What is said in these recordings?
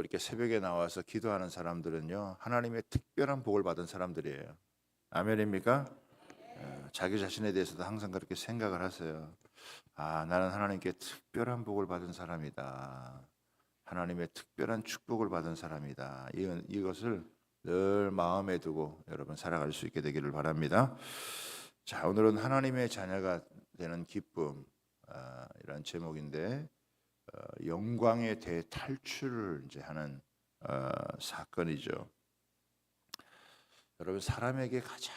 또 이렇게 새벽에 나와서 기도하는 사람들은요 하나님의 특별한 복을 받은 사람들이에요. 아멘입니까? 어, 자기 자신에 대해서도 항상 그렇게 생각을 하세요. 아 나는 하나님께 특별한 복을 받은 사람이다. 하나님의 특별한 축복을 받은 사람이다. 이, 이것을 늘 마음에 두고 여러분 살아갈 수 있게 되기를 바랍니다. 자 오늘은 하나님의 자녀가 되는 기쁨 아, 이런 제목인데 어, 영광의 대탈출을 이제 하는 어, 사건이죠. 여러분 사람에게 가장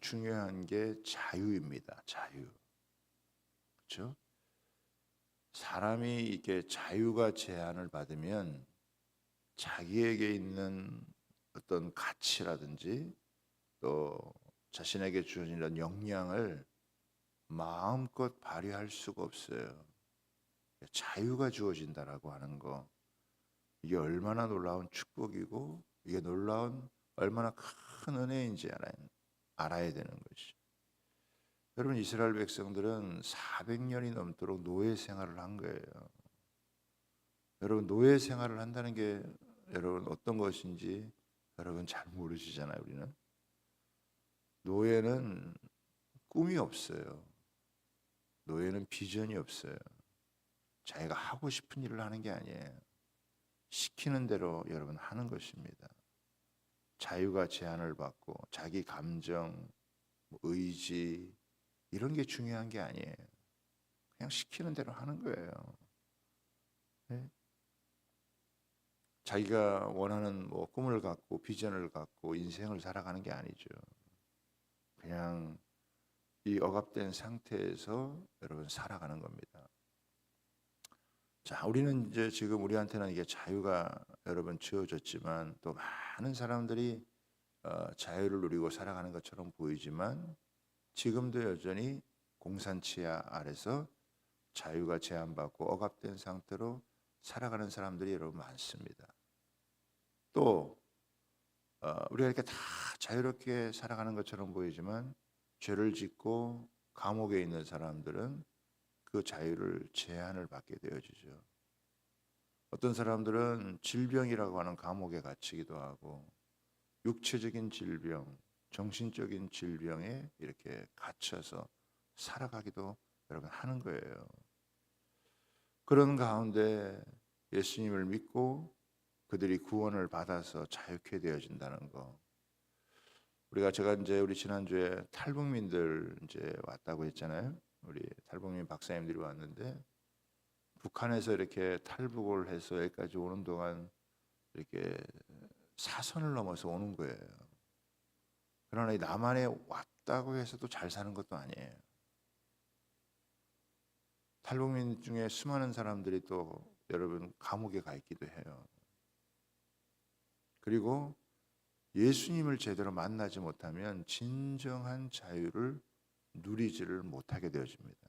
중요한 게 자유입니다. 자유. 그렇죠? 사람이 이게 자유가 제한을 받으면 자기에게 있는 어떤 가치라든지 또 자신에게 주어진 이런 역량을 마음껏 발휘할 수가 없어요. 자유가 주어진다라고 하는 거 이게 얼마나 놀라운 축복이고 이게 놀라운 얼마나 큰 은혜인지 알아야, 되는 것이. 여러분 이스라엘 백성들은 400년이 넘도록 노예 생활을 한 거예요. 여러분 노예 생활을 한다는 게 여러분 어떤 것인지 여러분 잘 모르시잖아요, 우리는. 노예는 꿈이 없어요. 노예는 비전이 없어요. 자기가 하고 싶은 일을 하는 게 아니에요. 시키는 대로 여러분 하는 것입니다. 자유가 제한을 받고 자기 감정, 뭐 의지 이런 게 중요한 게 아니에요. 그냥 시키는 대로 하는 거예요. 네? 자기가 원하는 뭐 꿈을 갖고 비전을 갖고 인생을 살아가는 게 아니죠. 그냥 이 억압된 상태에서 여러분 살아가는 겁니다. 자, 우리는 이제 지금 우리한테는 이게 자유가 여러분 주어졌지만 또 많은 사람들이 어, 자유를 누리고 살아가는 것처럼 보이지만 지금도 여전히 공산치하 아래서 자유가 제한받고 억압된 상태로 살아가는 사람들이 여러분 많습니다. 또 어, 우리가 이렇게 다 자유롭게 살아가는 것처럼 보이지만 죄를 짓고 감옥에 있는 사람들은 그 자유를 제한을 받게 되어지죠. 어떤 사람들은 질병이라고 하는 감옥에 갇히기도 하고 육체적인 질병, 정신적인 질병에 이렇게 갇혀서 살아가기도 여러분 하는 거예요. 그런 가운데 예수님을 믿고 그들이 구원을 받아서 자유케 되어진다는 거. 우리가 제가 이제 우리 지난주에 탈북민들 이제 왔다고 했잖아요. 우리 탈북민 박사님들이 왔는데 북한에서 이렇게 탈북을 해서 여기까지 오는 동안 이렇게 사선을 넘어서 오는 거예요. 그러나 이 남한에 왔다고 해서도 잘 사는 것도 아니에요. 탈북민 중에 수많은 사람들이 또 여러분 감옥에 가 있기도 해요. 그리고 예수님을 제대로 만나지 못하면 진정한 자유를 누리지를 못하게 되어집니다.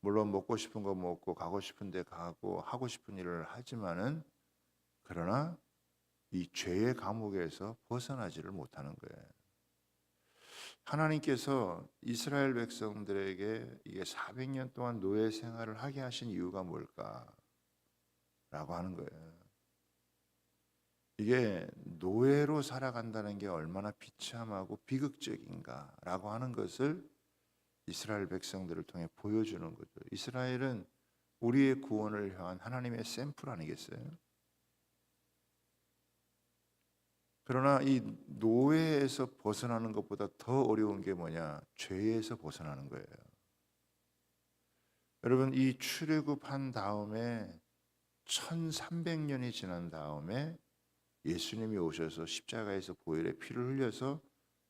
물론 먹고 싶은 거 먹고 가고 싶은 데 가고 하고 싶은 일을 하지만은 그러나 이 죄의 감옥에서 벗어나지를 못하는 거예요. 하나님께서 이스라엘 백성들에게 이게 400년 동안 노예 생활을 하게 하신 이유가 뭘까? 라고 하는 거예요. 이게 노예로 살아간다는 게 얼마나 비참하고 비극적인가라고 하는 것을 이스라엘 백성들을 통해 보여주는 거죠. 이스라엘은 우리의 구원을 향한 하나님의 샘플 아니겠어요? 그러나 이 노예에서 벗어나는 것보다 더 어려운 게 뭐냐? 죄에서 벗어나는 거예요. 여러분 이 출애굽한 다음에 1300년이 지난 다음에 예수님이 오셔서 십자가에서 보혈의 피를 흘려서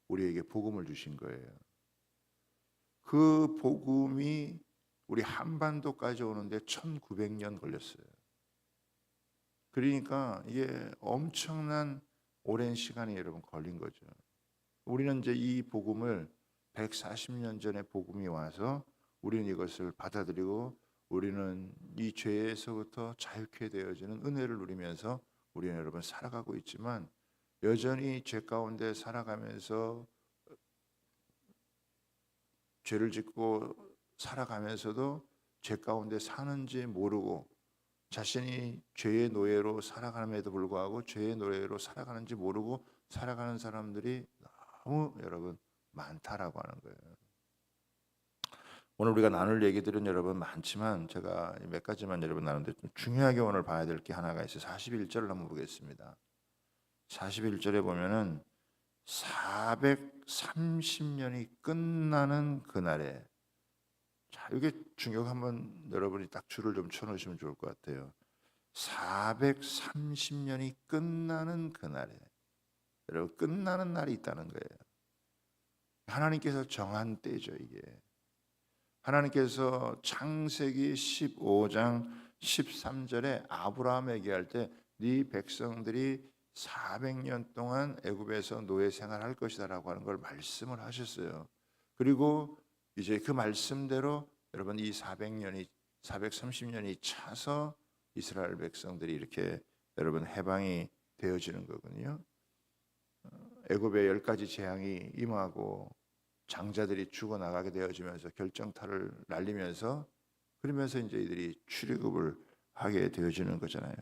우리에게 복음을 주신 거예요. 그 복음이 우리 한반도까지 오는데 1900년 걸렸어요. 그러니까 이게 엄청난 오랜 시간이 여러분 걸린 거죠. 우리는 이제 이 복음을 140년 전에 복음이 와서 우리는 이것을 받아들이고 우리는 이 죄에서부터 자유케 되어지는 은혜를 누리면서 우리는 여러분 살아가고 있지만 여전히 죄 가운데 살아가면서 죄를 짓고 살아가면서도 죄 가운데 사는지 모르고 자신이 죄의 노예로 살아감에도 불구하고 죄의 노예로 살아가는지 모르고 살아가는 사람들이 너무 여러분 많다라고 하는 거예요. 오늘 우리가 나눌 얘기들은 여러분 많지만 제가 몇 가지만 여러분 나누는데 좀 중요하게 오늘 봐야 될 게 하나가 있어요. 41절을 한번 보겠습니다. 41절에 보면은 430년이 끝나는 그날에 자, 이게 중요한 한번 여러분이 딱 줄을 좀 쳐 놓으시면 좋을 것 같아요. 430년이 끝나는 그날에 여러분 끝나는 날이 있다는 거예요. 하나님께서 정한 때죠, 이게. 하나님께서 창세기 15장 13절에 아브라함에게 할 때 네 백성들이 400년 동안 애굽에서 노예 생활할 것이다라고 하는 걸 말씀을 하셨어요. 그리고 이제 그 말씀대로 여러분 이 400년이 430년이 차서 이스라엘 백성들이 이렇게 여러분 해방이 되어지는 거군요. 어, 애굽의 열 가지 재앙이 임하고 장자들이 죽어 나가게 되어지면서 결정타를 날리면서 그러면서 이제 이들이 출애굽을 하게 되어지는 거잖아요.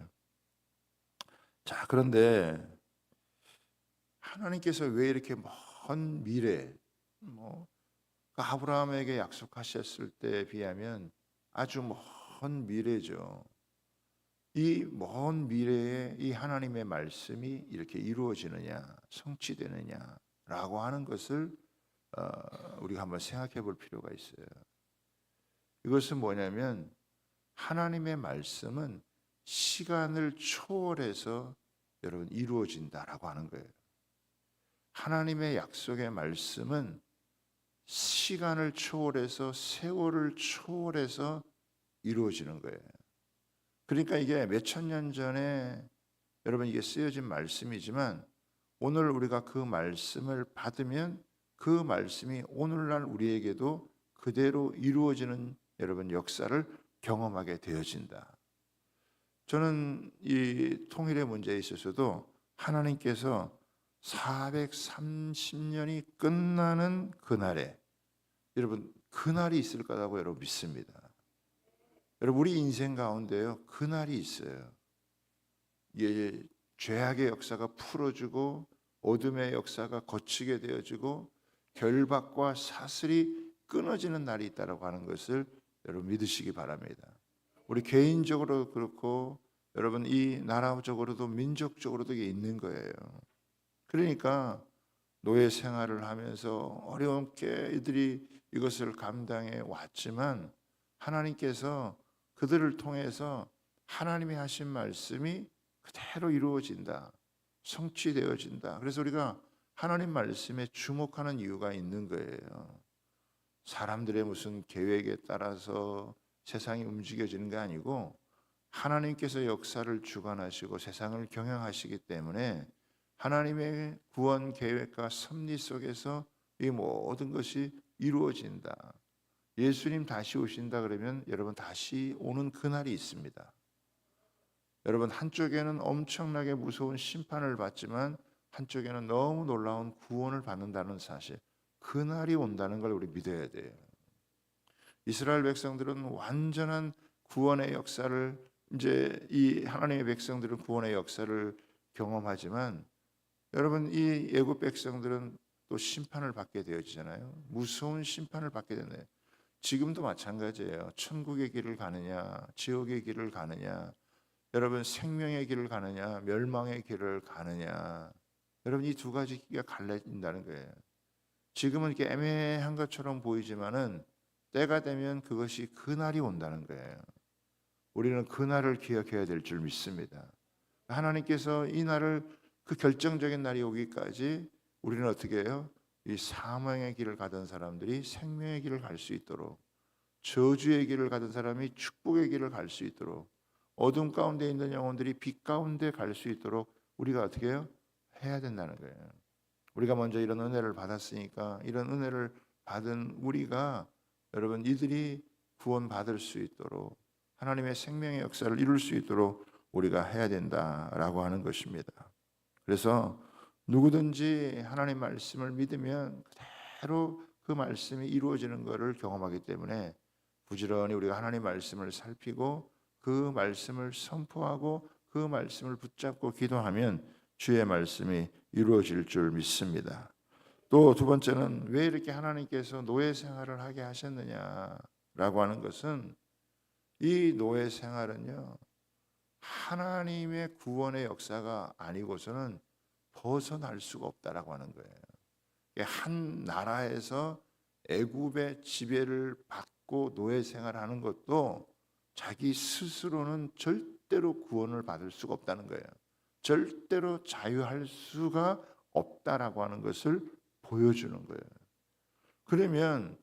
자, 그런데 하나님께서 왜 이렇게 먼 미래 뭐그 아브라함에게 약속하셨을 때에 비하면 아주 먼 미래죠. 이 먼 미래에 이 하나님의 말씀이 이렇게 이루어지느냐, 성취되느냐라고 하는 것을 어, 우리가 한번 생각해 볼 필요가 있어요. 이것은 뭐냐면 하나님의 말씀은 시간을 초월해서 여러분 이루어진다라고 하는 거예요. 하나님의 약속의 말씀은 시간을 초월해서 세월을 초월해서 이루어지는 거예요. 그러니까 이게 몇 천 년 전에 여러분 이게 쓰여진 말씀이지만 오늘 우리가 그 말씀을 받으면 그 말씀이 오늘날 우리에게도 그대로 이루어지는 여러분 역사를 경험하게 되어진다. 저는 이 통일의 문제에 있어서도 하나님께서 430년이 끝나는 그날에 여러분 그날이 있을 거라고 여러분 믿습니다. 여러분 우리 인생 가운데요 그날이 있어요. 예, 죄악의 역사가 풀어지고 어둠의 역사가 거치게 되어지고 결박과 사슬이 끊어지는 날이 있다라고 하는 것을 여러분 믿으시기 바랍니다. 우리 개인적으로 그렇고 여러분 이 나라적으로도 민족적으로도 이게 있는 거예요. 그러니까 노예 생활을 하면서 어렵게 이들이 이것을 감당해 왔지만 하나님께서 그들을 통해서 하나님이 하신 말씀이 그대로 이루어진다. 성취되어진다. 그래서 우리가 하나님 말씀에 주목하는 이유가 있는 거예요. 사람들의 무슨 계획에 따라서 세상이 움직여지는 게 아니고 하나님께서 역사를 주관하시고 세상을 경영하시기 때문에 하나님의 구원 계획과 섭리 속에서 이 모든 것이 이루어진다. 예수님 다시 오신다 그러면 여러분 다시 오는 그날이 있습니다. 여러분 한쪽에는 엄청나게 무서운 심판을 받지만 한쪽에는 너무 놀라운 구원을 받는다는 사실. 그날이 온다는 걸 우리 믿어야 돼요. 이스라엘 백성들은 완전한 구원의 역사를 이제 이 하나님의 백성들은 구원의 역사를 경험하지만 여러분 이 애굽 백성들은 또 심판을 받게 되어지잖아요. 무서운 심판을 받게 되네. 지금도 마찬가지예요. 천국의 길을 가느냐, 지옥의 길을 가느냐, 여러분 생명의 길을 가느냐, 멸망의 길을 가느냐. 여러분 이 두 가지 길가 갈라진다는 거예요. 지금은 이렇게 애매한 것처럼 보이지만은 때가 되면 그것이 그날이 온다는 거예요. 우리는 그날을 기억해야 될 줄 믿습니다. 하나님께서 이 날을 그 결정적인 날이 오기까지 우리는 어떻게 해요? 이 사망의 길을 가던 사람들이 생명의 길을 갈 수 있도록 저주의 길을 가던 사람이 축복의 길을 갈 수 있도록 어둠 가운데 있는 영혼들이 빛 가운데 갈 수 있도록 우리가 어떻게 해요? 해야 된다는 거예요. 우리가 먼저 이런 은혜를 받았으니까 이런 은혜를 받은 우리가 여러분 이들이 구원 받을 수 있도록 하나님의 생명의 역사를 이룰 수 있도록 우리가 해야 된다라고 하는 것입니다. 그래서 누구든지 하나님 말씀을 믿으면 그대로 그 말씀이 이루어지는 것을 경험하기 때문에 부지런히 우리가 하나님 말씀을 살피고 그 말씀을 선포하고 그 말씀을 붙잡고 기도하면 주의 말씀이 이루어질 줄 믿습니다. 또 두 번째는 왜 이렇게 하나님께서 노예 생활을 하게 하셨느냐라고 하는 것은 이 노예 생활은요 하나님의 구원의 역사가 아니고서는 벗어날 수가 없다라고 하는 거예요. 한 나라에서 애굽의 지배를 받고 노예 생활하는 것도 자기 스스로는 절대로 구원을 받을 수가 없다는 거예요. 절대로 자유할 수가 없다라고 하는 것을 보여주는 거예요. 그러면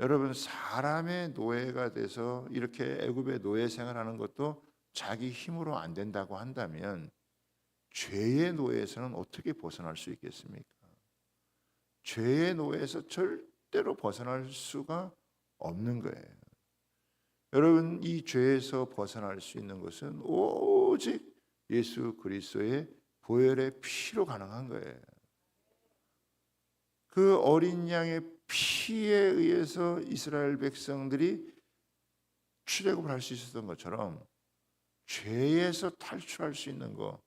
여러분 사람의 노예가 돼서 이렇게 애굽의 노예 생활하는 것도 자기 힘으로 안 된다고 한다면 죄의 노예에서는 어떻게 벗어날 수 있겠습니까? 죄의 노예에서 절대로 벗어날 수가 없는 거예요. 여러분 이 죄에서 벗어날 수 있는 것은 오직 예수 그리스도의 보혈의 피로 가능한 거예요. 그 어린 양의 피에 의해서 이스라엘 백성들이 출애굽을 할 수 있었던 것처럼 죄에서 탈출할 수 있는 것,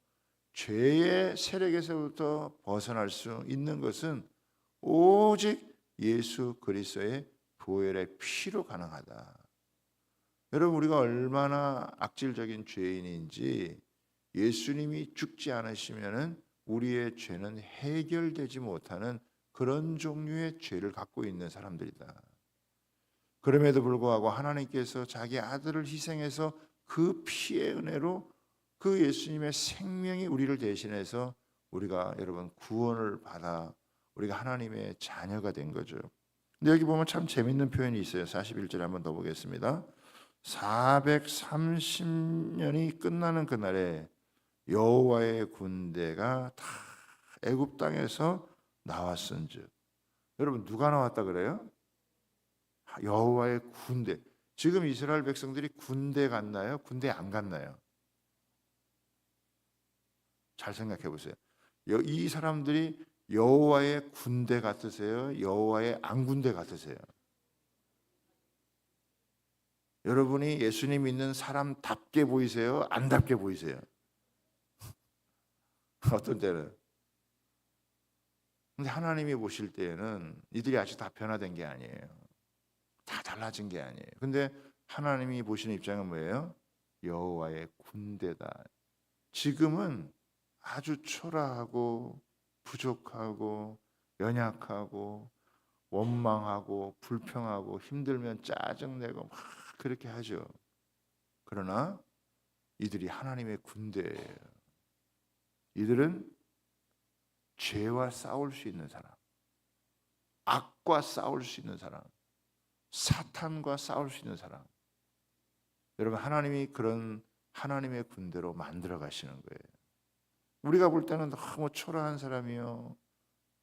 죄의 세력에서부터 벗어날 수 있는 것은 오직 예수 그리스도의 보혈의 피로 가능하다. 여러분 우리가 얼마나 악질적인 죄인인지 예수님이 죽지 않으시면은 우리의 죄는 해결되지 못하는 그런 종류의 죄를 갖고 있는 사람들이다. 그럼에도 불구하고 하나님께서 자기 아들을 희생해서 그 피의 은혜로 그 예수님의 생명이 우리를 대신해서 우리가 여러분 구원을 받아 우리가 하나님의 자녀가 된 거죠. 근데 여기 보면 참 재밌는 표현이 있어요. 41절에 한번 더 보겠습니다. 430년이 끝나는 그날에 여호와의 군대가 다 애굽 땅에서 나왔은즉 여러분 누가 나왔다 그래요? 여호와의 군대. 지금 이스라엘 백성들이 군대 갔나요? 군대 안 갔나요? 잘 생각해 보세요. 이 사람들이 여호와의 군대 같으세요? 여호와의 안 군대 같으세요? 여러분이 예수님 믿는 사람답게 보이세요? 안답게 보이세요? 어떤 때는 근데 하나님이 보실 때에는 이들이 아직 다 변화된 게 아니에요. 다 달라진 게 아니에요. 근데 하나님이 보시는 입장은 뭐예요? 여호와의 군대다. 지금은 아주 초라하고 부족하고 연약하고 원망하고 불평하고 힘들면 짜증내고 막 그렇게 하죠. 그러나 이들이 하나님의 군대예요. 이들은 죄와 싸울 수 있는 사람, 악과 싸울 수 있는 사람, 사탄과 싸울 수 있는 사람. 여러분 하나님이 그런 하나님의 군대로 만들어 가시는 거예요. 우리가 볼 때는 너무 초라한 사람이요,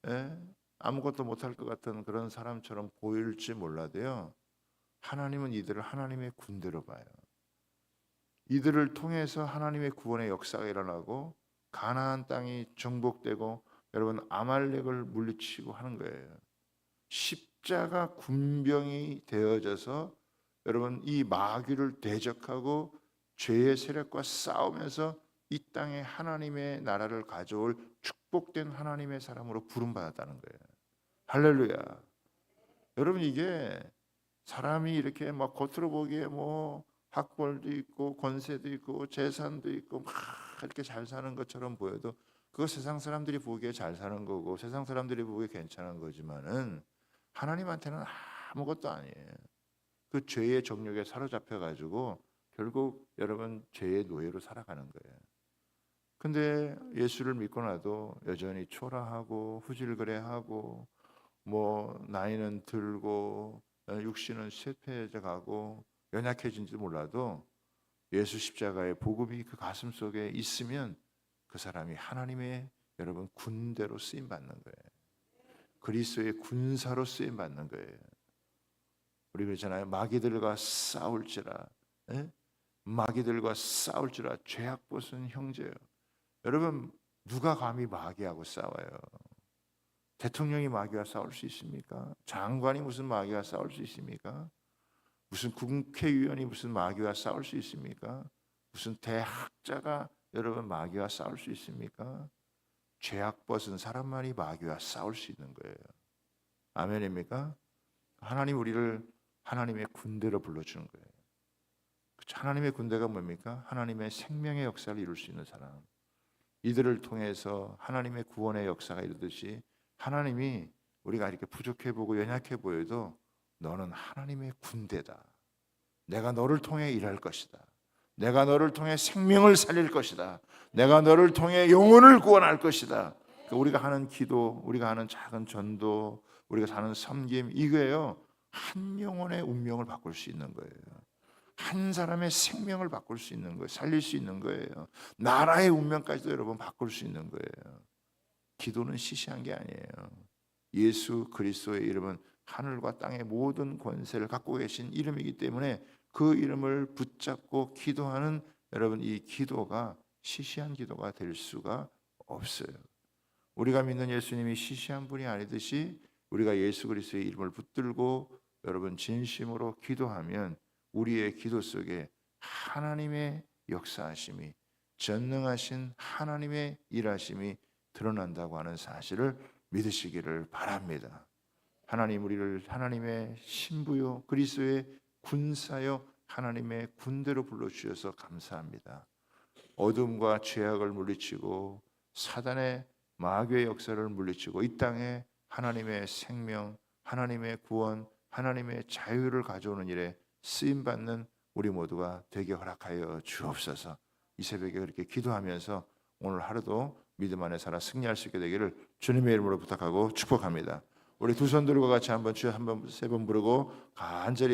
예? 아무것도 못할 것 같은 그런 사람처럼 보일지 몰라도요. 하나님은 이들을 하나님의 군대로 봐요. 이들을 통해서 하나님의 구원의 역사가 일어나고 가나안 땅이 정복되고 여러분 아말렉을 물리치고 하는 거예요. 십자가 군병이 되어져서 여러분 이 마귀를 대적하고 죄의 세력과 싸우면서 이 땅에 하나님의 나라를 가져올 축복된 하나님의 사람으로 부름받았다는 거예요. 할렐루야. 여러분 이게 사람이 이렇게 막 겉으로 보기에 뭐 학벌도 있고 권세도 있고 재산도 있고 막 이렇게 잘 사는 것처럼 보여도 그거 세상 사람들이 보기에 잘 사는 거고 세상 사람들이 보기에 괜찮은 거지만은 하나님한테는 아무것도 아니에요. 그 죄의 정욕에 사로잡혀 가지고 결국 여러분 죄의 노예로 살아가는 거예요. 근데 예수를 믿고 나도 여전히 초라하고 후질그레하고 뭐 나이는 들고 육신은 쇠폐해져 가고 연약해진지도 몰라도 예수 십자가의 복음이 그 가슴 속에 있으면 그 사람이 하나님의 여러분 군대로 쓰임 받는 거예요. 그리스도의 군사로 쓰임 받는 거예요. 우리 그러잖아요. 마귀들과 싸울지라. 에? 마귀들과 싸울지라 죄악 벗은 형제요. 여러분 누가 감히 마귀하고 싸워요? 대통령이 마귀와 싸울 수 있습니까? 장관이 무슨 마귀와 싸울 수 있습니까? 무슨 국회의원이 무슨 마귀와 싸울 수 있습니까? 무슨 대학자가 여러분 마귀와 싸울 수 있습니까? 죄악 벗은 사람만이 마귀와 싸울 수 있는 거예요. 아멘입니까? 하나님 우리를 하나님의 군대로 불러주는 거예요. 그쵸? 하나님의 군대가 뭡니까? 하나님의 생명의 역사를 이룰 수 있는 사람. 이들을 통해서 하나님의 구원의 역사가 이루듯이 하나님이 우리가 이렇게 부족해 보고 연약해 보여도 너는 하나님의 군대다. 내가 너를 통해 일할 것이다. 내가 너를 통해 생명을 살릴 것이다. 내가 너를 통해 영혼을 구원할 것이다. 그러니까 우리가 하는 기도, 우리가 하는 작은 전도, 우리가 사는 섬김 이거예요. 한 영혼의 운명을 바꿀 수 있는 거예요. 한 사람의 생명을 바꿀 수 있는 거예요. 살릴 수 있는 거예요. 나라의 운명까지도 여러분 바꿀 수 있는 거예요. 기도는 시시한 게 아니에요. 예수 그리스도의 이름은 하늘과 땅의 모든 권세를 갖고 계신 이름이기 때문에 그 이름을 붙잡고 기도하는 여러분 이 기도가 시시한 기도가 될 수가 없어요. 우리가 믿는 예수님이 시시한 분이 아니듯이 우리가 예수 그리스도의 이름을 붙들고 여러분 진심으로 기도하면 우리의 기도 속에 하나님의 역사하심이 전능하신 하나님의 일하심이 드러난다고 하는 사실을 믿으시기를 바랍니다. 하나님 우리를 하나님의 신부요 그리스도의 군사요 하나님의 군대로 불러 주셔서 감사합니다. 어둠과 죄악을 물리치고 사단의 마귀의 역사를 물리치고 이 땅에 하나님의 생명, 하나님의 구원, 하나님의 자유를 가져오는 일에 쓰임 받는 우리 모두가 되게 허락하여 주옵소서. 이 새벽에 그렇게 기도하면서 오늘 하루도 믿음 안에 살아 승리할 수 있게 되기를 주님의 이름으로 부탁하고 축복합니다. 우리 두 손 들고 같이 한번 주여 한번 세 번 부르고 간절히